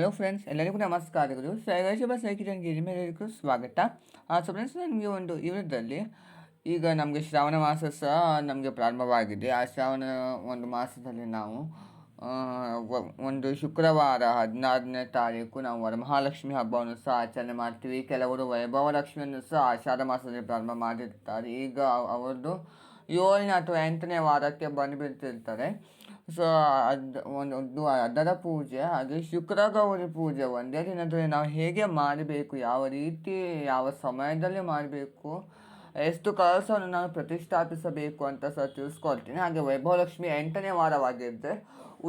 Hello friends ಎಲ್ಲರಿಗೂ ನಮಸ್ಕಾರಗಳು. ಶೈವ ಸೈಕಿಟನ್ ಗಿರಿಮೇಲೆರಿಗೂ ಸ್ವಾಗತ. ಸೊ ಫ್ರೆಂಡ್ಸ್ ನನಗೆ ಒಂದು ಇವರದಲ್ಲಿ ಈಗ ನಮಗೆ ಶ್ರಾವಣ ಮಾಸ ಸಹ ನಮಗೆ ಪ್ರಾರಂಭವಾಗಿದೆ. ಆ ಶ್ರಾವಣ ಒಂದು ಮಾಸದಲ್ಲಿ ನಾವು ಒಂದು ಶುಕ್ರವಾರ ಹದಿನಾರನೇ ತಾರೀಕು ನಾವು ವರಮಹಾಲಕ್ಷ್ಮಿ ಹಬ್ಬವನ್ನು ಸಹ ಆಚರಣೆ ಮಾಡ್ತೀವಿ. ಕೆಲವರು ವೈಭವ ಲಕ್ಷ್ಮಿಯನ್ನು ಸಹ ಆಷಾಢ ಮಾಸದಲ್ಲಿ ಪ್ರಾರಂಭ ಮಾಡಿರ್ತಾರೆ. ಈಗ ಅವ್- ಅವರದ್ದು ಏಳನೇ ಅಥವಾ ಎಂಟನೇ ವಾರಕ್ಕೆ ಬಂದುಬಿಡ್ತಿರ್ತಾರೆ. ಸೊ ಅದು ಒಂದು ಅದರ ಪೂಜೆ, ಹಾಗೆ ಶುಕ್ರಗೌರಿ ಪೂಜೆ ಒಂದೇ ದಿನದಲ್ಲಿ ನಾವು ಹೇಗೆ ಮಾಡಬೇಕು, ಯಾವ ರೀತಿ, ಯಾವ ಸಮಯದಲ್ಲಿ ಮಾಡಬೇಕು, ಎಷ್ಟು ಕಳಸವನ್ನು ನಾನು ಪ್ರತಿಷ್ಠಾಪಿಸಬೇಕು ಅಂತ ಸಹ ತಿಳಿಸ್ಕೊಳ್ತೀನಿ ಹಾಗೆ ವೈಭವಲಕ್ಷ್ಮಿ ಎಂಟನೇ ವಾರವಾಗಿದ್ದರೆ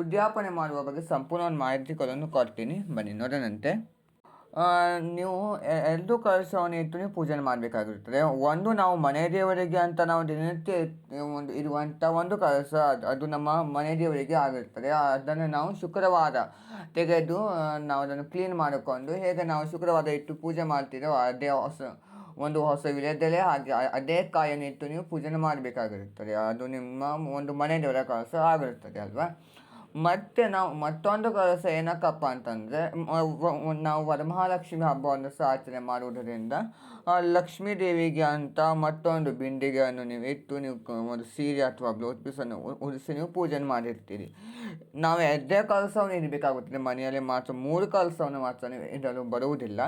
ಉದ್ಯಾಪನೆ ಮಾಡುವ ಬಗ್ಗೆ ಸಂಪೂರ್ಣ ಮಾಹಿತಿಗಳನ್ನು ಕೊಡ್ತೀನಿ. ಬನ್ನಿ, ನೋಡೋಣಂತೆ. ನೀವು ಎ- ಎರಡು ಕಳಶವನ್ನು ನೀವು ಪೂಜೆ ಮಾಡಬೇಕಾಗಿರುತ್ತದೆ ಒಂದು ನಾವು ಮನೆ ದೇವರಿಗೆ ಅಂತ ನಾವು ದಿನನಿತ್ಯ ಒಂದು ಇರುವಂಥ ಒಂದು ಕಳಶ ಅದು ನಮ್ಮ ಮನೆ ದೇವರಿಗೆ ಆಗಿರ್ತದೆ. ಅದನ್ನು ನಾವು ಶುಕ್ರವಾರ ತೆಗೆದು ನಾವು ಅದನ್ನು ಕ್ಲೀನ್ ಮಾಡಿಕೊಂಡು ಹೇಗೆ ನಾವು ಶುಕ್ರವಾರ ಇಟ್ಟು ಪೂಜೆ ಮಾಡ್ತೀರೋ ಅದೇ ಹೊಸ, ಒಂದು ಹೊಸ ವಿಲೇದಲೆ ಹಾಗೆ, ಅದೇ ಕಾಯನ್ನು ಇಟ್ಟು ನೀವು ಪೂಜೆ ಮಾಡಬೇಕಾಗಿರುತ್ತದೆ. ಅದು ನಿಮ್ಮ ಒಂದು ಮನೆ ದೇವರ ಕಳಶ ಆಗಿರುತ್ತದೆ ಅಲ್ವಾ? ಮತ್ತೆ ನಾವು ಮತ್ತೊಂದು ಕೆಲಸ ಏನಕ್ಕಪ್ಪ ಅಂತಂದರೆ ನಾವು ವರಮಹಾಲಕ್ಷ್ಮಿ ಹಬ್ಬವನ್ನು ಸಹ ಆಚರಣೆ ಮಾಡುವುದರಿಂದ ಲಕ್ಷ್ಮೀ ದೇವಿಗೆ ಅಂತ ಮತ್ತೊಂದು ಬಿಂದಿಗೆಯನ್ನು ನೀವು ಇಟ್ಟು ನೀವು ಒಂದು ಸೀರೆ ಅಥವಾ ಬ್ಲೌಸ್ ಪೀಸನ್ನು ಉಡಿಸಿ ನೀವು ಪೂಜೆ ಮಾಡಿರ್ತೀರಿ. ನಾವು ಎರಡೇ ಕಲಸವನ್ನು ಇಡಬೇಕಾಗುತ್ತದೆ ಮನೆಯಲ್ಲಿ ಮಾತ್ರ ಮೂರು ಕಲಸವನ್ನು ಮಾತ್ರ ನೀವು ಇಡಲು ಬರುವುದಿಲ್ಲ.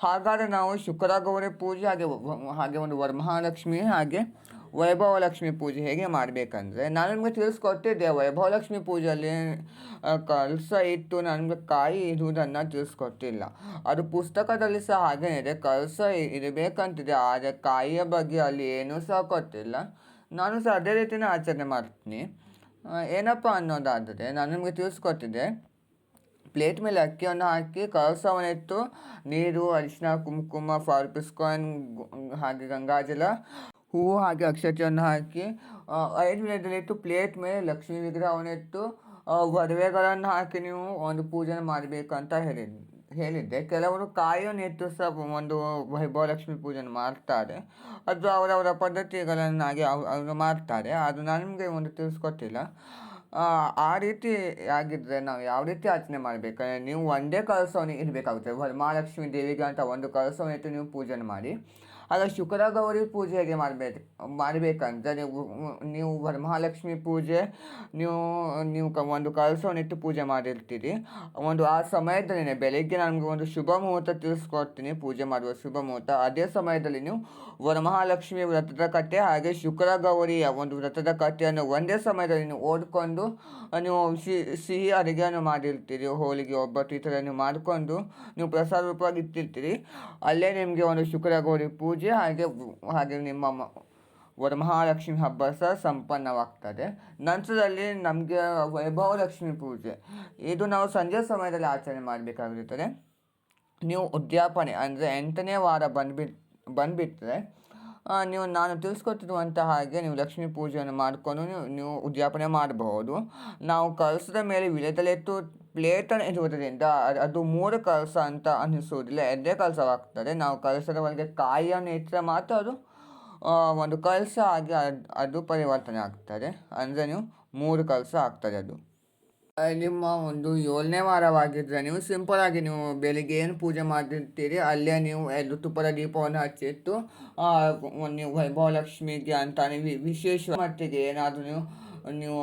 ಹಾಗಾದರೆ ನಾವು ಶುಕ್ರ ಗೌರಿ ಪೂಜೆ ಹಾಗೆ ಹಾಗೆ ಒಂದು ವರಮಹಾಲಕ್ಷ್ಮಿ ಹಾಗೆ ವೈಭವಲಕ್ಷ್ಮಿ ಪೂಜೆ ಹೇಗೆ ಮಾಡಬೇಕಂದ್ರೆ ನಾನು ನಿಮಗೆ ತಿಳಿಸ್ಕೊಟ್ಟಿದ್ದೆ ವೈಭವಲಕ್ಷ್ಮಿ ಪೂಜೆಯಲ್ಲಿ ಕಲಸ ಇಟ್ಟು ನನಗೆ ಕಾಯಿ ಇರುವುದನ್ನು ತಿಳಿಸ್ಕೊಟ್ಟಿಲ್ಲ. ಅದು ಪುಸ್ತಕದಲ್ಲಿ ಸಹ ಹಾಗೇನೇ ಇದೆ, ಕಲಸ ಇರಬೇಕಂತಿದೆ, ಆದರೆ ಕಾಯಿಯ ಬಗ್ಗೆ ಅಲ್ಲಿ ಏನೂ ಸಹ ಕೊಟ್ಟಿಲ್ಲ ನಾನು ಸಹ ಅದೇ ರೀತಿಯೇ ಆಚರಣೆ ಮಾಡ್ತೀನಿ. ಏನಪ್ಪ ಅನ್ನೋದಾದರೆ, ನಾನು ನಿಮಗೆ ತಿಳಿಸ್ಕೊಟ್ಟಿದ್ದೆ, ಪ್ಲೇಟ್ ಮೇಲೆ ಅಕ್ಕಿಯನ್ನು ಹಾಕಿ ಕಳಸವನ್ನಿಟ್ಟು ನೀರು ಅರಿಶಿನ ಕುಂಕುಮ ಫಾರ್ಪಿಸ್ಕಾಯಿನ್ ಹಾಗೆ ಗಂಗಾಜಲ ಹೂವು ಹಾಗೆ ಅಕ್ಷತೆಯನ್ನು ಹಾಕಿ ವಿಧದಲ್ಲಿಟ್ಟು ಪ್ಲೇಟ್ ಮೇಲೆ ಲಕ್ಷ್ಮೀ ವಿಗ್ರಹವನ್ನಿಟ್ಟು ಒಡವೆಗಳನ್ನು ಹಾಕಿ ನೀವು ಒಂದು ಪೂಜೆ ಮಾಡಬೇಕಂತ ಹೇಳಿ ಹೇಳಿದ್ದೆ. ಕೆಲವರು ಕಾಯನ್ನು ಸಹ ಒಂದು ವೈಭವಲಕ್ಷ್ಮಿ ಪೂಜೆಯನ್ನು ಮಾಡ್ತಾರೆ. ಅದು ಅವರವರ ಪದ್ಧತಿಗಳನ್ನಾಗಿ ಅವ್- ಅವರು ಮಾಡ್ತಾರೆ. ಅದು ನನಗೆ ಒಂದು ತಿಳಿಸ್ಕೊಟ್ಟಿಲ್ಲ. ಆ, ರೀತಿ ಆಗಿದ್ದರೆ ನಾವು ಯಾವ ರೀತಿ ಆಚರಣೆ ಮಾಡಬೇಕಂದ್ರೆ ನೀವು ಒಂದೇ ಕಳಸವನ್ನು ಇಡಬೇಕಾಗುತ್ತೆ. ಮಹಾಲಕ್ಷ್ಮಿ ದೇವಿಗೆ ಅಂತ ಒಂದು ಕಳಸವನ್ನು ಇಟ್ಟು ನೀವು ಪೂಜೆ ಮಾಡಿ. ಆಗ ಶುಕ್ರ ಗೌರಿ ಪೂಜೆ ಹೇಗೆ ಮಾಡಬೇಕು ಮಾಡಬೇಕಂದ್ರೆ ನೀವು ನೀವು ವರಮಹಾಲಕ್ಷ್ಮಿ ಪೂಜೆ, ನೀವು ನೀವು ಕ ಒಂದು ಕಳಸವನ್ನಿಟ್ಟು ಪೂಜೆ ಮಾಡಿರ್ತೀರಿ. ಒಂದು ಆ ಸಮಯದಲ್ಲಿ ಬೆಳಗ್ಗೆ ನನಗೆ ಒಂದು ಶುಭ ಮುಹೂರ್ತ ತಿಳಿಸ್ಕೊಡ್ತೀನಿ ಪೂಜೆ ಮಾಡುವ ಶುಭ ಮುಹೂರ್ತ. ಅದೇ ಸಮಯದಲ್ಲಿ ನೀವು ವರಮಹಾಲಕ್ಷ್ಮಿ ವ್ರತದ ಕಥೆ ಹಾಗೆ ಶುಕ್ರ ಗೌರಿಯ ಒಂದು ವ್ರತದ ಕಥೆಯನ್ನು ಒಂದೇ ಸಮಯದಲ್ಲಿ ನೀವು ಓದ್ಕೊಂಡು, ನೀವು ಸಿಹಿ ಸಿಹಿ ಅಡುಗೆಯನ್ನು ಮಾಡಿರ್ತೀರಿ, ಹೋಳಿಗೆ, ಒಬ್ಬಟ್ಟು ಈ ಥರ ನೀವು ಮಾಡಿಕೊಂಡು ನೀವು ಪ್ರಸಾದ ರೂಪವಾಗಿ ಇಟ್ಟಿರ್ತೀರಿ. ಅಲ್ಲೇ ನಿಮಗೆ ಒಂದು ಶುಕ್ರ ಗೌರಿ ಪೂಜೆ ಹಾಗೆ ಹಾಗೆ ನಿಮ್ಮ ವರಮಹಾಲಕ್ಷ್ಮಿ ಹಬ್ಬ ಸಹ ಸಂಪನ್ನವಾಗ್ತದೆ. ನಂತರದಲ್ಲಿ ನಮಗೆ ವೈಭವ ಲಕ್ಷ್ಮಿ ಪೂಜೆ. ಇದು ನಾವು ಸಂಜೆ ಸಮಯದಲ್ಲಿ ಆಚರಣೆ ಮಾಡಬೇಕಾಗಿರುತ್ತದೆ. ನೀವು ಉದ್ಯಾಪನೆ ಅಂದರೆ ಎಂಟನೇ ವಾರ ಬಂದ್ಬಿಟ್ಟು ಬಂದುಬಿಟ್ರೆ ನೀವು ನಾನು ತಿಳಿಸ್ಕೊಟ್ಟಿರುವಂಥ ಹಾಗೆ ನೀವು ಲಕ್ಷ್ಮೀ ಪೂಜೆಯನ್ನು ಮಾಡಿಕೊಂಡು ನೀವು ನೀವು ಉದ್ಯಾಪನೆ ಮಾಡಬಹುದು. ನಾವು ಕಳಿಸಿದ ಮೇಲೆ ವಿಳೆದಲ್ಲಿಟ್ಟು ಪ್ಲೇಟನ್ನು ಇರುವುದರಿಂದ ಅದ್- ಮೂರು ಕಲಸ ಅಂತ ಅನ್ನಿಸುವುದಿಲ್ಲ. ಎರಡೇ ಕಲಸವಾಗ್ತದೆ. ನಾವು ಕಲಸದ ಒಳಗೆ ಕಾಯಿಯನ್ನು ಇಟ್ಟರೆ ಮಾತ್ರ ಅದು ಒಂದು ಕಲಸ ಆಗಿ ಅದ್- ಪರಿವರ್ತನೆ ಆಗ್ತದೆ. ಅಂದರೆ ನೀವು ಮೂರು ಕಲಸ ಆಗ್ತದೆ ಅದು. ನಿಮ್ಮ ಒಂದು ಏಳನೇ ವಾರವಾಗಿದ್ದರೆ ನೀವು ಸಿಂಪಲ್ ಆಗಿ ನೀವು ಬೆಳಿಗ್ಗೆ ಏನು ಪೂಜೆ ಮಾಡಿರ್ತೀರಿ, ಅಲ್ಲೇ ನೀವು ಎರಡು ತುಪ್ಪದ ದೀಪವನ್ನು ಹಚ್ಚಿಟ್ಟು ನೀವು ವೈಭವಲಕ್ಷ್ಮಿಗೆ ಅಂತ ನೀವು ವಿ- ವಿಶೇಷ ಮಟ್ಟಿಗೆ ಏನಾದರೂ ನೀವು ನೀವು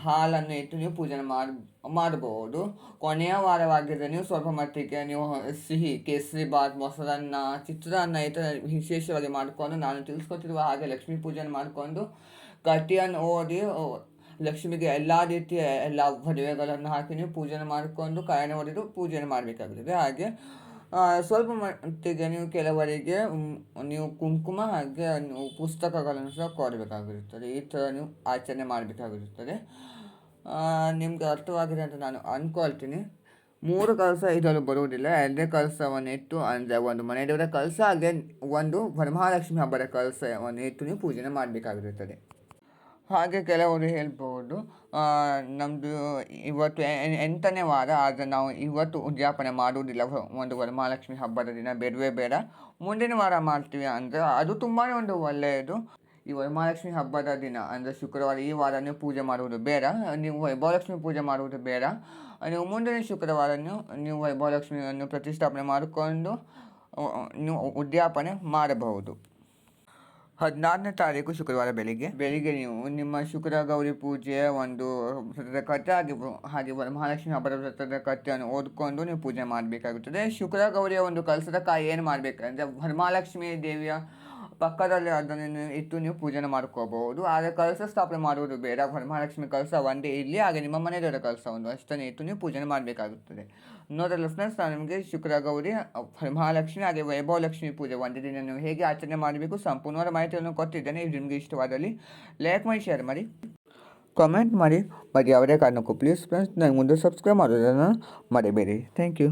ಹಾಲನ್ನು ಇಟ್ಟು ನೀವು ಪೂಜೆ ಮಾಡಿ ಮಾಡಬಹುದು ಕೊನೆಯ ವಾರವಾಗಿದ್ದರೆ ನೀವು ಸ್ವಲ್ಪ ಮಟ್ಟಿಗೆ ನೀವು ಸಿಹಿ, ಕೇಸರಿ, ಬಾತ್, ಮೊಸರನ್ನ, ಚಿತ್ರಾನ್ನ ಈ ಥರ ವಿಶೇಷವಾಗಿ ಮಾಡಿಕೊಂಡು ನಾನು ತಿಳಿಸ್ಕೊತಿರುವ ಹಾಗೆ ಲಕ್ಷ್ಮೀ ಪೂಜೆಯನ್ನು ಮಾಡಿಕೊಂಡು ಕಟ್ಟಿಯನ್ನು ಓದಿ ಲಕ್ಷ್ಮಿಗೆ ಎಲ್ಲ ರೀತಿಯ ಎಲ್ಲ ಒಡವೆಗಳನ್ನು ಹಾಕಿ ನೀವು ಪೂಜೆ ಮಾಡಿಕೊಂಡು ಕಾಯನ ಹೊಡೆದು ಪೂಜೆ ಮಾಡಬೇಕಾಗುತ್ತದೆ ಹಾಗೆ ಸ್ವಲ್ಪ ಮಟ್ಟಿಗೆ ನೀವು ಕೆಲವರಿಗೆ ನೀವು ಕುಂಕುಮ ಹಾಗೆ ನೀವು ಪುಸ್ತಕಗಳನ್ನು ಸಹ ಕೊಡಬೇಕಾಗಿರುತ್ತದೆ. ಈ ಥರ ನೀವು ಆಚರಣೆ ಮಾಡಬೇಕಾಗಿರುತ್ತದೆ. ನಿಮಗೆ ಅರ್ಥವಾಗಿದೆ ಅಂತ ನಾನು ಅಂದ್ಕೊಳ್ತೀನಿ ಮೂರು ಕಲಸ ಇದರಲ್ಲಿ ಬರುವುದಿಲ್ಲ. ಎರಡೇ ಕಲಸವನ್ನು ಇಟ್ಟು, ಅಂದರೆ ಒಂದು ಮನೆ ದೇವರ ಕಲಸ, ಹಾಗೆ ಒಂದು ವರಮಹಾಲಕ್ಷ್ಮಿ ಹಬ್ಬದ ಕಲಸವನ್ನು ಇಟ್ಟು ನೀವು ಪೂಜೆ ಮಾಡಬೇಕಾಗಿರುತ್ತದೆ. ಹಾಗೆ ಕೆಲವರು ಹೇಳ್ಬೋದು. ನಮ್ಮದು ಇವತ್ತು ಎಂಟನೇ ವಾರ ಆದರೆ ನಾವು ಇವತ್ತು ಉದ್ಯಾಪನೆ ಮಾಡುವುದಿಲ್ಲ. ಒಂದು ವರಮಹಾಲಕ್ಷ್ಮಿ ಹಬ್ಬದ ದಿನ, ಬೇಡವೇ ಬೇಡ. ಮುಂದಿನ ವಾರ ಮಾಡ್ತೀವಿ ಅಂದರೆ ಅದು ತುಂಬಾ ಒಂದು ಒಳ್ಳೆಯದು. ಈ ವರಮಹಾಲಕ್ಷ್ಮಿ ಹಬ್ಬದ ದಿನ ಅಂದರೆ ಶುಕ್ರವಾರ ಈ ವಾರ ನೀವು ಪೂಜೆ ಮಾಡುವುದು ಬೇಡ. ನೀವು ವೈಭವಲಕ್ಷ್ಮಿ ಪೂಜೆ ಮಾಡುವುದು ಬೇಡ. ನೀವು ಮುಂದಿನ ಶುಕ್ರವಾರ ನೀವು ವೈಭವಲಕ್ಷ್ಮಿಯನ್ನು ಪ್ರತಿಷ್ಠಾಪನೆ ಮಾಡಿಕೊಂಡು, ನೀವು ಉದ್ಯಾಪನೆ ಮಾಡಬಹುದು. ಹದಿನಾರನೇ ತಾರೀಕು ಶುಕ್ರವಾರ ಬೆಳಿಗ್ಗೆ. ಬೆಳಿಗ್ಗೆ ನೀವು ನಿಮ್ಮ ಶುಕ್ರ ಗೌರಿ ಪೂಜೆಯ ಒಂದು ವ್ರತದ ಕಥೆ ಆಗಿ ಹಾಗೆ ಮಹಾಲಕ್ಷ್ಮಿ ಹಬ್ಬದ ವ್ರತದ ಕಥೆಯನ್ನು ಓದ್ಕೊಂಡು ನೀವು ಪೂಜೆ ಮಾಡಬೇಕಾಗುತ್ತದೆ. ಶುಕ್ರ ಗೌರಿಯ ಒಂದು ಕಲಸದ ಕಾಯಿ ಏನು ಮಾಡಬೇಕಂದ್ರೆ ವರಮಹಾಲಕ್ಷ್ಮಿ ದೇವಿಯ ಪಕ್ಕದಲ್ಲಿ ಅದನ್ನು ಇಟ್ಟು ನೀವು ಪೂಜೆ ಮಾಡ್ಕೋಬಹುದು ಆದರೆ ಕಲಸ ಸ್ಥಾಪನೆ ಮಾಡುವುದು ಬೇಡ. ವರಮಹಾಲಕ್ಷ್ಮಿ ಕಲಸ ಒಂದೇ ಇಲ್ಲಿ ಹಾಗೆ ನಿಮ್ಮ ಮನೆಯವರ ಕಲಸ ಒಂದು ಅಷ್ಟನ್ನೇ ಇಟ್ಟು ನೀವು ಪೂಜೆ ಮಾಡಬೇಕಾಗುತ್ತದೆ. ನೋಡಲ್ಲ ಫ್ರೆಂಡ್ಸ್ ನಾನು ನಿಮಗೆ ಶುಕ್ರ, ಗೌರಿ, ಮಹಾಲಕ್ಷ್ಮಿ, ಹಾಗೆ ವೈಭವಲಕ್ಷ್ಮಿ ಪೂಜೆ ಒಂದೇ ದಿನ ನೀವು ಹೇಗೆ ಆಚರಣೆ ಮಾಡಬೇಕು ಸಂಪೂರ್ಣವಾದ ಮಾಹಿತಿಯನ್ನು ಕೊಟ್ಟಿದ್ದೇನೆ. ಇದು ನಿಮಗೆ ಇಷ್ಟವಾದಲ್ಲಿ ಲೈಕ್ ಮಾಡಿ ಶೇರ್ ಮಾಡಿ ಕಾಮೆಂಟ್ ಮಾಡಿ. ಮತ್ತು ಯಾವುದೇ ಕಾರಣಕ್ಕೂ ಪ್ಲೀಸ್ ಫ್ರೆಂಡ್ಸ್ ನನಗೆ ಮುಂದೆ ಸಬ್ಸ್ಕ್ರೈಬ್ ಮಾಡೋದನ್ನು ಮರಿಬೇಡಿ. Thank you